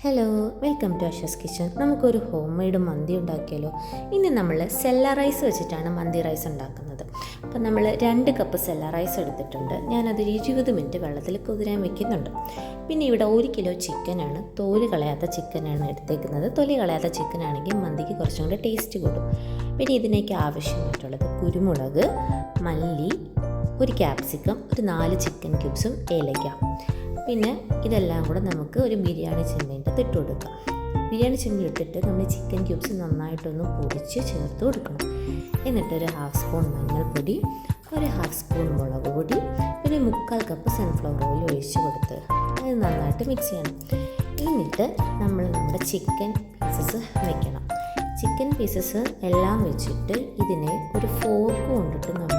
Hello welcome to Asha's kitchen നമുക്കൊരു home made മന്തി ഉണ്ടാക്കിയാലോ? ഇനി നമ്മൾ സെല്ല റൈസ് വെച്ചിട്ടാണ് മന്തി റൈസ് ഉണ്ടാക്കുന്നത്. അപ്പം നമ്മൾ രണ്ട് കപ്പ് സെല്ല റൈസ് എടുത്തിട്ടുണ്ട്. ഞാനത് ഇരുപത് മിനിറ്റ് വെള്ളത്തിൽ കുതിരാൻ വെക്കുന്നുണ്ട്. പിന്നെ ഇവിടെ ഒരു കിലോ ചിക്കനാണ് തോൽ കളയാത്ത ചിക്കനാണ് എടുത്തേക്കുന്നത്. തൊലി കളയാത്ത ചിക്കനാണെങ്കിൽ മന്തിക്ക് കുറച്ചും കൂടെ ടേസ്റ്റ് കൂടും. പിന്നെ ഇതിനേക്ക് ആവശ്യമായിട്ടുള്ളത് കുരുമുളക് മല്ലി ഒരു ക്യാപ്സിക്കം ഒരു നാല് ചിക്കൻ ക്യൂബ്സും ഏലയ്ക്ക. പിന്നെ ഇതെല്ലാം കൂടെ നമുക്ക് ഒരു ബിരിയാണി ചെമ്മീന്റെ ഇട്ട് കൊടുക്കാം. ബിരിയാണി ചെമ്മീൻ ഇട്ടിട്ട് നമ്മൾ ചിക്കൻ ക്യൂബ്സ് നന്നായിട്ടൊന്ന് പൊടിച്ച് ചേർത്ത് കൊടുക്കണം. എന്നിട്ട് ഒരു ഹാഫ് സ്പൂൺ മഞ്ഞൾപ്പൊടി ഒരു ഹാഫ് സ്പൂൺ മുളക് പൊടി പിന്നെ മുക്കാൽ കപ്പ് സൺഫ്ലവർ ഓയിൽ ഒഴിച്ച് കൊടുത്ത് അത് നന്നായിട്ട് മിക്സ് ചെയ്യണം. എന്നിട്ട് നമ്മൾ നമ്മുടെ ചിക്കൻ പീസസ് വെക്കണം. ചിക്കൻ പീസസ് എല്ലാം വെച്ചിട്ട് ഇതിനെ ഒരു ഫോർക്ക് കൊണ്ടിട്ട് നമ്മൾ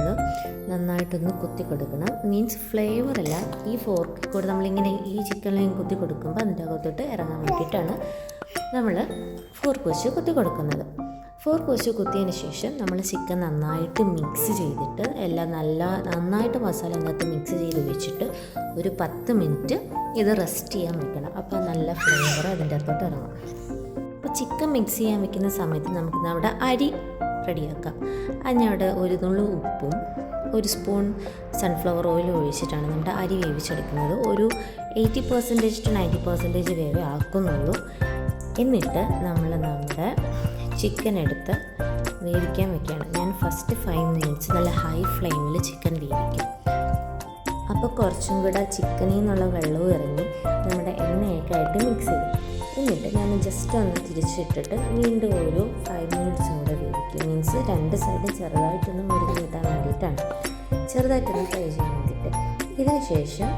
നന്നായിട്ടൊന്ന് കുത്തി കൊടുക്കണം മീൻസ് ഫ്ലേവർ അല്ല ഈ ഫോർക്ക് കൂടെ നമ്മളിങ്ങനെ ഈ ചിക്കനിലേക്ക് കുത്തി കൊടുക്കുമ്പോൾ അതിന്റെ അകത്തോട്ട് ഇറങ്ങാൻ വേണ്ടിയിട്ടാണ് നമ്മൾ ഫോർക്ക് വെച്ച് കുത്തി കൊടുക്കുന്നത് ഫോർക്ക് വെച്ച് കുത്തിയതിന് ശേഷം നമ്മൾ ചിക്കൻ നന്നായിട്ട് മിക്സ് ചെയ്തിട്ട് എല്ലാം നല്ല നന്നായിട്ട് മസാല അതിനകത്ത് മിക്സ് ചെയ്ത് വെച്ചിട്ട് ഒരു പത്ത് മിനിറ്റ് ഇത് റെസ്റ്റ് ചെയ്യാൻ വെക്കണം. അപ്പോൾ നല്ല ഫ്ലേവർ അതിന്റെ അകത്തോട്ട് ഇറങ്ങും. അപ്പോൾ ചിക്കൻ മിക്സ് ചെയ്യാൻ വെക്കുന്ന സമയത്ത് നമുക്ക് നമ്മുടെ അരി റെഡിയാക്കാം അതിനവിടെ ഒരു നുള്ളു ഉപ്പും ഒരു സ്പൂൺ സൺഫ്ലവർ ഓയിൽ ഒഴിച്ചിട്ടാണ് നമ്മുടെ അരി വേവിച്ചെടുക്കുന്നത്. ഒരു eighty percentage to ninety percentage വേവേ ആക്കുന്നുള്ളൂ. എന്നിട്ട് നമ്മൾ നമ്മുടെ ചിക്കൻ എടുത്ത് വേവിക്കാൻ വെക്കുകയാണ്. ഞാൻ ഫസ്റ്റ് ഫൈവ് മിനിറ്റ്സ് നല്ല ഹൈ ഫ്ലെയിമിൽ ചിക്കൻ വേവിക്കും. അപ്പോൾ കുറച്ചും കൂടെ ചിക്കനിൽ നിന്നുള്ള വെള്ളവും ഇറങ്ങി നമ്മുടെ എണ്ണയൊക്കെ ആയിട്ട് മിക്സ് ചെയ്യും. എന്നിട്ട് ഞാൻ ജസ്റ്റ് ഒന്ന് തിരിച്ചിട്ടിട്ട് വീണ്ടും ഒരു ഫൈവ് മിനിറ്റ്സ് കൂടെ വേവിക്കും മീൻസ് രണ്ട് സൈഡും ചെറുതായിട്ടൊന്ന് മുരുകി കിട്ടാൻ വേണ്ടിയിട്ടാണ്. ചെറുതായിട്ടൊന്ന് ഫ്രൈ ചെയ്യാൻ വേണ്ടിയിട്ട്. ഇതിന് ശേഷം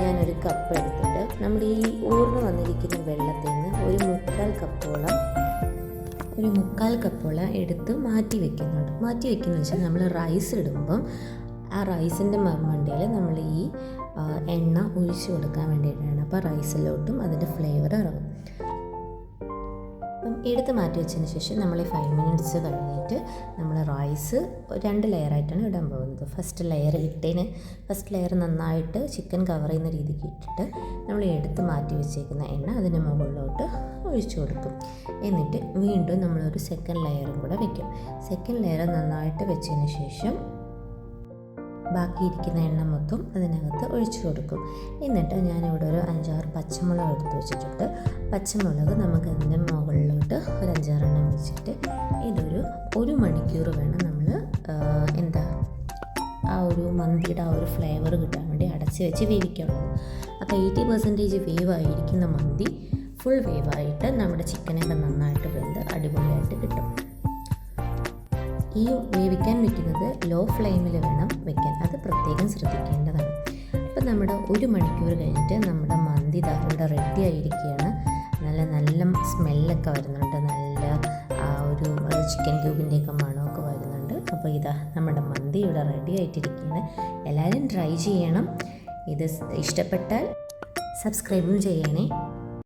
ഞാനൊരു കപ്പ് എടുത്തിട്ട് നമ്മുടെ ഈ ഊർന്ന് വന്നിരിക്കുന്ന വെള്ളത്തിൽ നിന്ന് ഒരു മുക്കാൽ കപ്പോളം ഒരു മുക്കാൽ കപ്പോളം എടുത്ത് മാറ്റി വെക്കുന്നുണ്ട്. മാറ്റി വെക്കുന്നത് വെച്ചാൽ നമ്മൾ റൈസ് ഇടുമ്പം ആ റൈസിന്റെ മണ്ടയിൽ നമ്മൾ ഈ എണ്ണ ഒഴിച്ചു കൊടുക്കാൻ വേണ്ടിയിട്ടാണ്. അപ്പോൾ റൈസിലോട്ടും അതിന്റെ ഫ്ലേവർ ഇറങ്ങും. എടുത്ത് മാറ്റി വെച്ചതിന് ശേഷം നമ്മൾ ഈ ഫൈവ് മിനിറ്റ്സ് കഴിഞ്ഞിട്ട് നമ്മൾ റൈസ് രണ്ട് ലെയറായിട്ടാണ് ഇടാൻ പോകുന്നത്. ഫസ്റ്റ് ലെയർ ഇട്ടതിന് ഫസ്റ്റ് ലെയർ നന്നായിട്ട് ചിക്കൻ കവർ ചെയ്യുന്ന രീതിക്ക് ഇട്ടിട്ട് നമ്മൾ എടുത്ത് മാറ്റി വെച്ചേക്കുന്ന എണ്ണ അതിന് മുകളിലോട്ട് ഒഴിച്ചു കൊടുക്കും. എന്നിട്ട് വീണ്ടും നമ്മളൊരു സെക്കൻഡ് ലെയറും കൂടെ വെക്കും. സെക്കൻഡ് ലെയർ നന്നായിട്ട് വെച്ചതിന് ശേഷം ബാക്കിയിരിക്കുന്ന എണ്ണ മൊത്തം അതിനകത്ത് ഒഴിച്ചു കൊടുക്കും. എന്നിട്ട് ഞാനിവിടെ ഒരു അഞ്ചാറ് പച്ചമുളക് എടുത്ത് വെച്ചിട്ടുണ്ട്. പച്ചമുളക് നമുക്ക് അതിന്റെ മുകളിലോട്ട് ഒരു അഞ്ചാറെണ്ണം വെച്ചിട്ട് ഇതൊരു ഒരു മണിക്കൂർ വേണം നമ്മൾ എന്താ ആ ഒരു മന്തിയുടെ ആ ഒരു ഫ്ലേവർ കിട്ടാൻ വേണ്ടി അടച്ച് വെച്ച് വേവിക്കാനുള്ളത് അപ്പോൾ എയ്റ്റി പെർസെന്റേജ് വേവായിരിക്കുന്ന മന്തി ഫുൾ വേവായിട്ട് നമ്മുടെ ചിക്കനൊക്കെ നന്നായിട്ട് വെന്ത് അടിപൊളിയായിട്ട് കിട്ടും. ഈ വേവിക്കാൻ വെക്കുന്നത് ലോ ഫ്ലെയിമിൽ വേണം വെക്കാൻ. അത് പ്രത്യേകം ശ്രദ്ധിക്കേണ്ടതാണ്. അപ്പോൾ നമ്മുടെ ഒരു മണിക്കൂർ കഴിഞ്ഞിട്ട് നമ്മുടെ മന്തി ദാ ഇവിടെ റെഡി ആയിരിക്കുകയാണ്. നല്ല നല്ല സ്മെല്ലൊക്കെ വരുന്നുണ്ട്. നല്ല ആ ഒരു ചിക്കൻ ക്യൂബിന്റെയൊക്കെ മണമൊക്കെ വരുന്നുണ്ട്. അപ്പോൾ ഇതാ നമ്മുടെ മന്തി ഇവിടെ റെഡി ആയിട്ടിരിക്കുകയാണ്. എല്ലാവരും ട്രൈ ചെയ്യണം. ഇത് ഇഷ്ടപ്പെട്ടാൽ സബ്സ്ക്രൈബും ചെയ്യണേ.